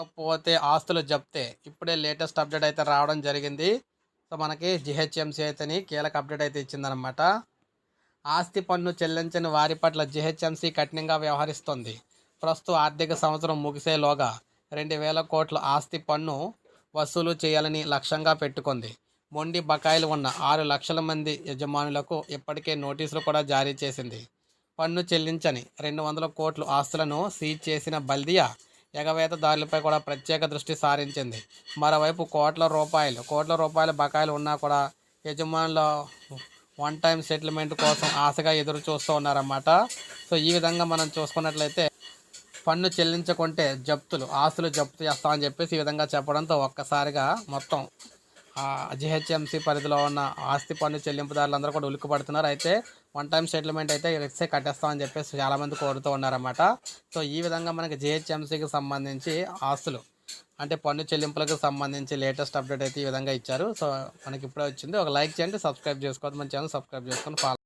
ఇకపోతే ఆస్తులు జప్తే ఇప్పుడే లేటెస్ట్ అప్డేట్ అయితే రావడం జరిగింది. సో మనకి జిహెచ్ఎంసీ అయితేని కీలక అప్డేట్ అయితే ఇచ్చిందనమాట ఆస్తి పన్ను చెల్లించని వారి పట్ల జిహెచ్ఎంసీ కఠినంగా వ్యవహరిస్తుంది. ప్రస్తుత ఆర్థిక సంవత్సరం ముగిసేలోగా రెండు వేల కోట్ల ఆస్తి పన్ను వసూలు చేయాలని లక్ష్యంగా పెట్టుకుంది. మొండి బకాయిలు ఉన్న ఆరు లక్షల మంది యజమానులకు ఇప్పటికే నోటీసులు కూడా జారీ చేసింది. పన్ను చెల్లించని రెండు వందల కోట్ల ఆస్తులను సీజ్ చేసిన బల్దియా ఎగవేత దారులపై కూడా ప్రత్యేక దృష్టి సారించింది. మరోవైపు కోట్ల రూపాయలు కోట్ల రూపాయల బకాయిలు ఉన్నా కూడా యజమానుల వన్ టైం సెటిల్మెంట్ కోసం ఆశగా ఎదురు చూస్తూ ఉన్నారన్నమాట. సో ఈ విధంగా మనం చూసుకున్నట్లయితే పన్ను చెల్లించకుంటే జప్తులు ఆస్తులు జప్తు చేస్తామని చెప్పేసి ఈ విధంగా చెప్పడంతో ఒక్కసారిగా మొత్తం జిహెచ్ఎంసీ పరిధిలో ఉన్న ఆస్తి పన్ను చెల్లింపుదారులందరూ కూడా ఉలిక్కిపడుతున్నారు. అయితే వన్ టైం సెటిల్మెంట్ అయితే ఇస్తే కట్టేస్తామని చెప్పేసి చాలామంది కోరుతూ ఉన్నారన్నమాట. సో ఈ విధంగా మనకి జిహెచ్ఎంసీకి సంబంధించి ఆస్తులు అంటే పన్ను చెల్లింపులకు సంబంధించి లేటెస్ట్ అప్డేట్ అయితే ఈ విధంగా ఇచ్చారు. సో మనకి ఇప్పుడే వచ్చింది. ఒక లైక్ చేయండి సబ్స్క్రైబ్ చేసుకోవద్దు. మన ఛానల్ సబ్స్క్రైబ్ చేసుకొని ఫాలో